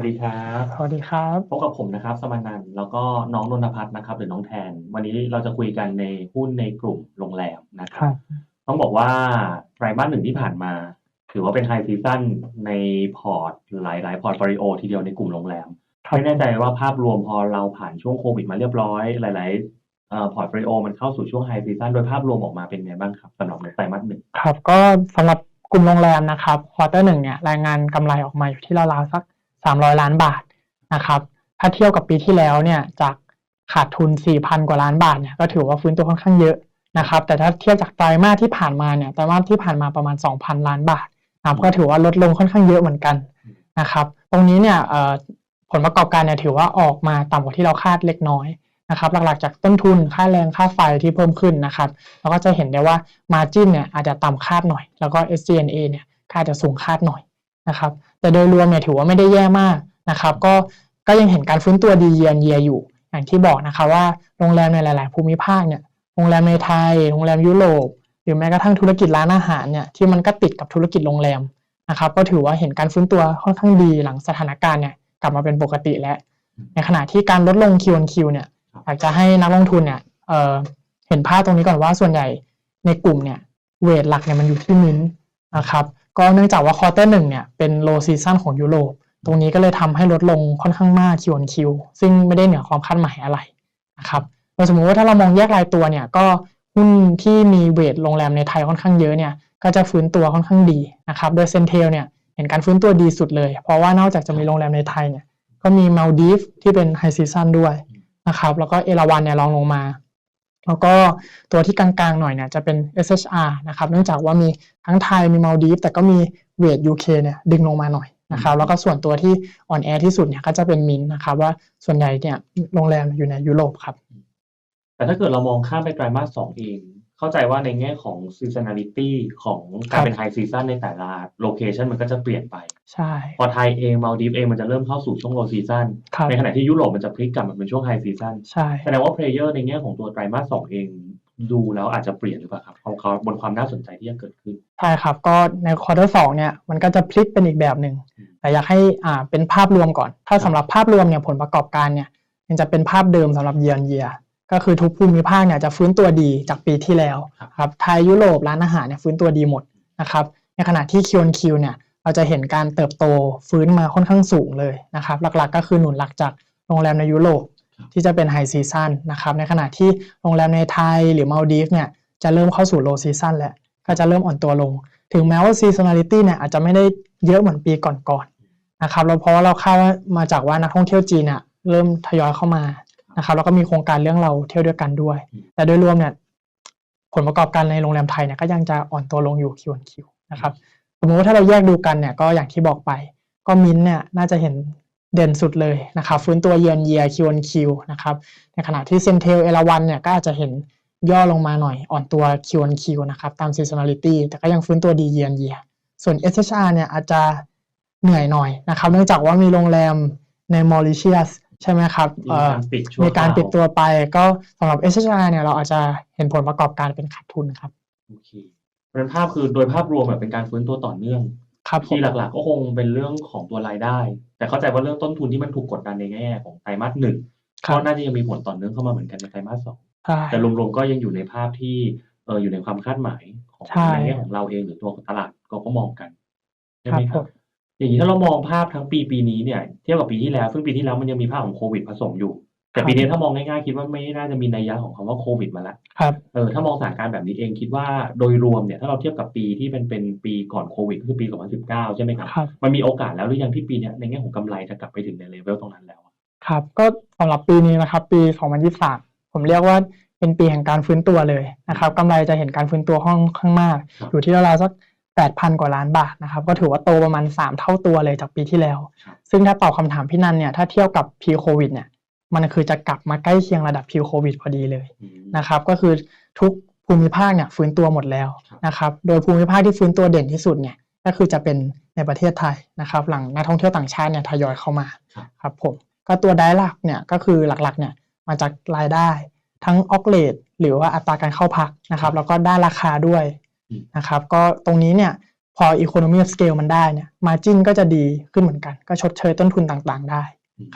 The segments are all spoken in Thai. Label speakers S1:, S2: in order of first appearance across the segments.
S1: วัสดีครับ
S2: สวัสดีครับ
S1: พบกับผมนะครับ สมานันท์แล้วก็น้องนนทพัฒน์นะครับ หรือน้องแทน วันนี้เราจะคุยกันในหุ้นในกลุ่มโรงแรมนะค
S2: ครับรับ
S1: ต้องบอกว่าไตรมาสหนึ่งที่ผ่านมา ถือว่าเป็นไฮซีซั่นในพอร์ตหลาย ๆ พอร์ตฟลิโอทีเดียวในกลุ่มโรงแรม
S2: ครับ
S1: ไม่แน่ใจว่าภาพรวมพอเราผ่านช่วงโควิดมาเรียบร้อย หลายๆเอ่อพอร์ตฟลิโอมันเข้าสู่ช่วงไฮซีซั่นโดยภาพรวมออกมาเป็นไงบ้างครับสำหรับในไตรมาสหนึ่ง
S2: ครับ ก็สำหรับกลุ่มโรงแรมนะครับควอเตอร์หนึ่งเนี่ยรายงานกำไรออกมาอยู่ที่ราวๆสัก 300 ล้านบาทนะครับถ้าเทียบกับปีที่แล้วเนี่ยจากขาดทุน 4,000 กว่าล้านบาทเนี่ยก็ถือว่าฟื้นตัวค่อนข้างเยอะนะครับแต่ถ้าเทียบจากไตรมาสที่ผ่านมาเนี่ยไตรมาสที่ผ่านมาประมาณ 2,000 ล้านบาทนะครับก็ถือว่าลดลงค่อนข้างเยอะเหมือนกันนะครับตรงนี้เนี่ยผลประกอบการเนี่ยถือว่าออกมาต่ำกว่าที่เราคาดเล็กน้อยนะครับหลักๆจากต้นทุนค่าแรงค่าไฟที่เพิ่มขึ้นนะครับเราก็จะเห็นได้ว่า Margin เนี่ยอาจจะต่ำคาดหน่อย แล้วก็ SG&A เนี่ยก็อาจะสูงคาดหน่อยนะครับ แต่โดยรวมเนี่ยถือว่าไม่ได้แย่มากนะครับ ก็ก็ยังเห็นการฟื้นตัวดีเยียนเยียอยู่ อย่างที่บอกนะคะว่าโรงแรมในหลาย ๆ ภูมิภาคเนี่ยโรงแรมในไทย โรงแรมยุโรปหรือแม้กระทั่งธุรกิจร้านอาหารเนี่ยที่มันก็ติดกับธุรกิจโรงแรมนะครับก็ถือว่าเห็นการฟื้นตัวค่อนข้างดีหลังสถานการณ์เนี่ยกลับมาเป็นปกติแล้ว ในขณะที่การลดลง Q1Q เนี่ยอยากจะให้นักลงทุนเนี่ยเอ่อเห็นภาพตรงนี้ก่อนว่าส่วนใหญ่ในกลุ่มเนี่ยเวทหลักเนี่ยมันอยู่ที่มินท์นะครับ ก็เนื่องจากว่าควอเตอร์หนึ่งเนี่ยเป็นโลซีซันของยุโรป ตรงนี้ก็เลยทำให้ลดลงค่อนข้างมาก Q1Q ซึ่งไม่ได้เหนือความคาดหมายอะไรนะครับโดยสมมุติว่าถ้าเรามองแยกรายตัวเนี่ยก็หุ้นที่มีเวทโรงแรมในไทยค่อนข้างเยอะเนี่ยก็จะฟื้นตัวค่อนข้างดีนะครับโดยเซนเทลเนี่ยเห็นการฟื้นตัวดีสุดเลย เพราะว่านอกจากจะมีโรงแรมในไทยเนี่ยก็มีมาลดีฟที่เป็นไฮซีซันด้วยนะครับแล้วก็เอราวันเนี่ยรองลงมา แล้วก็ตัวที่กลางๆหน่อยเนี่ยจะเป็น SHR นะครับเนื่องจากว่ามีทั้งไทยมีมาลดีฟแต่ก็มีเวท UK เนี่ยดึงลงมาหน่อยนะครับแล้วก็ส่วนตัวที่อ่อนแอที่สุดเนี่ยก็จะเป็นมินนะครับว่าส่วนใหญ่เนี่ยโรงแรมอยู่ในยุโรปครับ
S1: แต่ถ้าเกิดเรามองข้ามไปไตรมาสสองเอง เข้าใจว่าในแง่ของ seasonality ของการเป็นไฮซีซันในแต่ละโลเคชันมันก็จะเปลี่ยนไป
S2: ใช่
S1: พอไทยเองมาลดีฟเองมันจะเริ่มเข้าสู่ช่วงโลซีซัน
S2: ครับ
S1: ในขณะที่ยุโรปมันจะพลิกกลับมาเป็นช่วงไฮซีซัน
S2: ใช่
S1: แสดงว่าเพลเยอร์ในแง่ของตัวไตรมาสสองเองดูแล้วอาจจะเปลี่ยนหรือเปล่าครับของเขาบนความน่าสนใจที่จะเกิดขึ้น
S2: ใช่ครับ ก็ในควอเตอร์สองเนี่ยมันก็จะพลิกเป็นอีกแบบหนึ่ง
S1: อืม
S2: แต่อยากให้อ่าเป็นภาพรวมก่อน ถ้าสำหรับภาพรวมเนี่ยผลประกอบการเนี่ยยังจะเป็นภาพเดิมสำหรับเยียนเยีย ก็คือทุกภูมิภาคเนี่ยจะฟื้นตัวดีจากปีที่แล้วครับไทยยุโรปร้านอาหารเนี่ยฟื้นตัวดีหมดนะครับในขณะที่ Q1Q เนี่ยเราจะเห็นการเติบโตฟื้นมาค่อนข้างสูงเลยนะครับหลักๆ ก็คือหนุนหลักจากโรงแรมในยุโรปที่จะเป็นไฮซีซันนะครับในขณะที่โรงแรมในไทยหรือมาลดีฟเนี่ยจะเริ่มเข้าสู่โลซีซันแล้วก็จะเริ่มอ่อนตัวลง ถึงแม้ว่าซีซัน a ลิตี้เนี่ยอาจจะไม่ได้เยอะเหมือนปีก่อนๆนะครับเราเพราะว่าเราคาดว่ามาจากว่านักท่องเที่ยวจีนเนี่ยเริ่มทยอยเข้ามา นะครับแล้วก็มีโครงการเรื่องเราเที่ยวด้วยกันด้วย แต่โดยรวมเนี่ยผลประกอบการในโรงแรมไทยเนี่ยก็ยังจะอ่อนตัวลงอยู่ Q1Q นะครับสมมติว่าถ้าเราแยกดูกันเนี่ยก็อย่างที่บอกไป ก็มินท์เนี่ยน่าจะเห็นเด่นสุดเลยนะครับฟื้นตัวเยียนเยีย Q1Q นะครับในขณะที่เซนเทลเอราวันเนี่ยก็อาจจะเห็นย่อลงมาหน่อยอ่อนตัว Q1Q นะครับตาม seasonality แต่ก็ยังฟื้นตัวดีเยียนเยียส่วน SHR เนี่ยอาจจะเหนื่อยหน่อยนะครับ เนื่องจากว่ามีโรงแรมในมอริเชียส ใช่ไหมครับ
S1: มี
S2: เอ่อ
S1: การปิดชั่ว
S2: มีการ
S1: คว
S2: ปิดตัวไป ก็สำหรับ SHR เนี่ยเราอาจจะเห็นผลประกอบการเป็นขาดทุนครับ
S1: โอเคเพราะฉะนั้นภาพคือโดยภาพรวมแบบเป็นการฟื้นตัวต่อเนื่อง
S2: ครับผม
S1: ที่หลักๆ ก็คงเป็นเรื่องของตัวรายได้ แต่เข้าใจว่าเรื่องต้นทุนที่มันถูกกดดันในแง่ของไตรมาสหนึ่ง
S2: ครั
S1: ก็
S2: บ
S1: น่าจะยังมีผลต่อเนื่องเข้ามาเหมือนกันในไตรมาสสอง
S2: ใช่
S1: แต่รวมๆก็ยังอยู่ในภาพที่เอออยู่ในความคาดหมายของ
S2: ใช่
S1: ในแง่ของเราเองหรือตัวของตลาดก็ก็มองกันใช่
S2: ค
S1: ไห
S2: รั
S1: ม
S2: บ
S1: ค
S2: ผ
S1: รับ
S2: ม
S1: อย่างนี้ถ้าเรามองภาพทั้งปีปีนี้เนี่ยเทียบกับปีที่แล้ว ซึ่งปีที่แล้วมันยังมีภาพของโควิดผสมอยู่ แต่ปีนี้ถ้ามองง่ายๆคิดว่าไม่น่าจะมีนัยยะของคำว่าโควิดมาแล้ว
S2: ครับ
S1: เออถ้ามองสถานการณ์แบบนี้เองคิดว่าโดยรวมเนี่ยถ้าเราเทียบกับปีที่เป็นเป็นปีก่อนโควิดก็คือปี 2019 ใช่ไหมครับ
S2: ครับ
S1: มันมีโอกาสแล้วหรือยังที่ปีเนี้ยในแง่ของกำไรจะกลับไปถึงในเลเวลตรงนั้นแล้วอะ
S2: ครับก็สำหรับปีนี้นะครับปี 2023 ผมเรียกว่าเป็นปีแห่งการฟื้นตัวเลยนะครับกำไรจะเห็นการฟื้นตัวค่อนข้างมาก อยู่ที่ราวๆสัก 8,000 กว่าล้านบาทนะครับ ก็ถือว่าโตประมาณ 3 เท่าตัวเลยจากปีที่แล้ว
S1: ครับ
S2: ซึ่งถ้าตอบคำถามพี่นันเนี่ย ถ้าเทียบกับ p ีโควิดเนี่ย มันคือจะกลับมาใกล้เคียงระดับ p ีโควิดพอดีเลย
S1: อืม
S2: นะครับ ก็คือทุกภูมิภาคเนี่ยฟื้นตัวหมดแล้ว
S1: ครับ
S2: นะครับ โดยภูมิภาคที่ฟื้นตัวเด่นที่สุดเนี่ย ก็คือจะเป็นในประเทศไทยนะครับ หลังนักท่องเที่ยวต่างชาติเนี่ยทยอยเข้ามา
S1: ครับ
S2: ครับผม ก็ตัวได้หลักเนี่ยก็คือหลักๆเนี่ยมาจากรายได้ทั้งออกเลทหรือว่าอัตราการเข้าพักนะครับ แล้วก็ด้านราคาด้วย
S1: อืม
S2: นะครับ ก็ตรงนี้เนี่ยพพอ economy of scale มันได้เนี่ย margin ก็จะดีขึ้นเหมือนกัน ก็ชดเชยต้นทุนต่างๆ ได้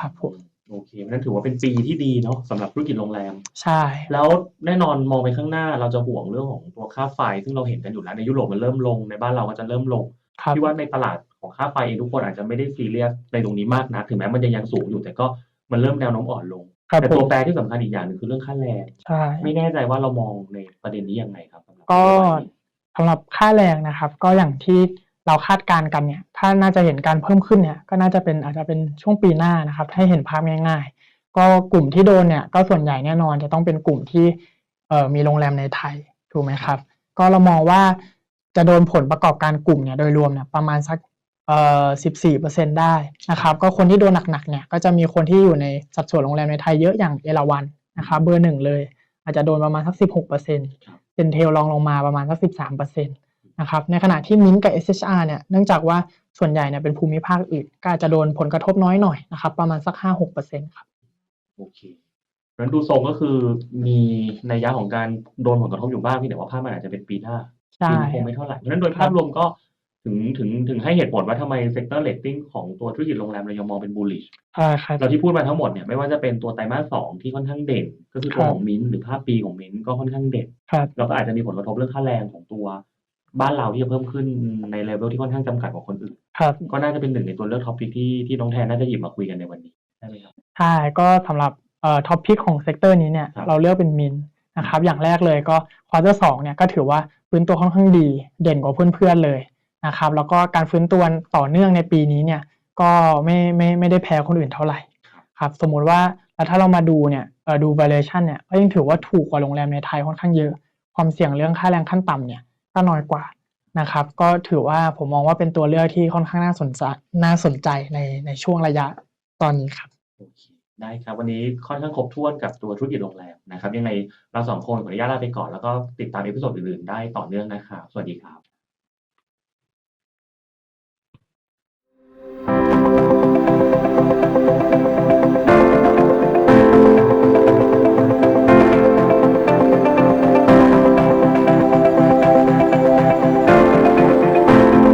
S2: ครับผม
S1: โอเคนั่นถือว่าเป็นปีที่ดีเนาะสำหรับธุรกิจโรงแรม
S2: ใช่
S1: แล้วแน่นอนมองไปข้างหน้าเราจะห่วงเรื่องของตัวค่าไฟ ซึ่งเราเห็นกันอยู่แล้วในยุโรปมันเริ่มลงในบ้านเราก็จะเริ่มลง
S2: ครับ
S1: ที่ว่าในตลาดของค่าไฟเองทุกคนอาจจะไม่ได้ซีเรียสในตรงนี้มากนะถึงแม้มันจะยังสูงอยู่แต่ก็มันเริ่มแนวโน้มอ่อนลง
S2: ครับ
S1: แต่
S2: ผ
S1: ตัว
S2: ม
S1: แปรที่สำคัญอีกอย่างหนึ่งคือเรื่องค่าแรง
S2: ใช่
S1: ไม่แน่ใจว่าเรามองในประเด็นนี้ยังไงครับสำหรับ
S2: ก็
S1: ตัวนี้
S2: สำหรับค่าแรงนะครับ ก็อย่างที่เราคาดการณ์กันเนี่ย ถ้าน่าจะเห็นการเพิ่มขึ้นเนี่ย ก็น่าจะเป็นอาจจะเป็นช่วงปีหน้านะครับ ให้เห็นภาพง่าย ๆ ก็กลุ่มที่โดนเนี่ยก็ส่วนใหญ่แน่นอนจะต้องเป็นกลุ่มที่เอ่อมีโรงแรมในไทยถูกไหมครับ ก็เรามองว่าจะโดนผลประกอบการกลุ่มเนี่ยโดยรวมเนี่ยประมาณสักเอ่อ14เปอร์เซ็นได้นะครับ ก็คนที่โดนหนักๆเนี่ยก็จะมีคนที่อยู่ในสัดส่วนโรงแรมในไทยเยอะอย่างเอราวันนะครับเบอร์หนึ่งเลย อาจจะโดนประมาณสัก16เปอร์เซ็น
S1: ครับ
S2: เซนเทลลองลงมาประมาณสัก13เปอร์เซ็นนะครับในขณะที่มินกับ SHR เนี่ยเนื่องจากว่าส่วนใหญ่เนี่ยเป็นภูมิภาคอื่นก็อาจจะโดนผลกระทบน้อยหน่อยนะครับ ประมาณสัก5-6เปอร์เซ็นครับ
S1: โอเคเพราะฉะนั้นดูทรงก็คือมีนัยยะของการโดนผลกระทบอยู่บ้างพี่แต่ว่าภาพมันอาจจะเป็นปีหน้า
S2: ใช่
S1: ปีนี้คงไม่เท่าไหร่เพราะฉะนั้นโดยภาพรวมก็ ถึงถึงถึงให้เหตุผลว่าทำไมเซกเตอร์เลตติ้งของตัวธุรกิจโรงแรมเรายังมองเป็นบูลลิช
S2: ใช่ครับ
S1: เราที่พูดมาทั้งหมดเนี่ยไม่ว่าจะเป็นตัวไตรมาสสองที่ค่อนข้างเด่น ก็คือตัว
S2: ครับ
S1: ของมิ้นท์หรือภาพปีของมิ้นท์ก็ค่อนข้างเด่น
S2: ครับ
S1: แล้วก็อาจจะมีผลกระทบเรื่องค่าแรงของตัวบ้านเราที่จะเพิ่มขึ้นในเลเวลที่ค่อนข้างจำกัดกว่าคนอื่น
S2: ครับ
S1: ก็น่าจะเป็นหนึ่งในตัวเลือกท็อปิกที่ที่น้องแทนน่าจะหยิบมาคุยกันในวันนี้ใช่ไหมครับ
S2: ใช่ก็สำหรับเอ่อท็อปพิกของเซกเตอร์นี้เนี่ย
S1: ครับ
S2: เราเลือกเป็นมินนะครับอย่างแรกเลยก็ควอเตอร์สองเนี่ยก็ถือว่าฟื้นตัวค่อนข้างดีเด่นกว่าเพื่อนๆเลย นะครับ แล้วก็การฟื้นตัวต่อเนื่องในปีนี้เนี่ยก็ไม่ไม่ไม่ได้แพ้คนอื่นเท่าไหร่ครับสมมุติว่าแล้วถ้าเรามาดูเนี่ยดู valuation เนี่ยก็ยังถือว่าถูกกว่าโรงแรมในไทยค่อนข้างเยอะ ความเสี่ยงเรื่องค่าแรงขั้นต่ำเนี่ยก็น้อยกว่านะครับ ก็ถือว่าผมมองว่าเป็นตัวเลือกที่ค่อนข้างน่าสนใจน่าสนใจในในช่วงระยะตอนนี้ครับ
S1: โอเคได้ครับวันนี้ค่อนข้างครบถ้วนกับตัวธุรกิจโรงแรมนะครับยังไงเราสองคนขออนุญาตลาไปก่อนแล้วก็ติดตามเอพิโซดอื่นๆได้ต่อเนื่องนะครับสวัสดีครับ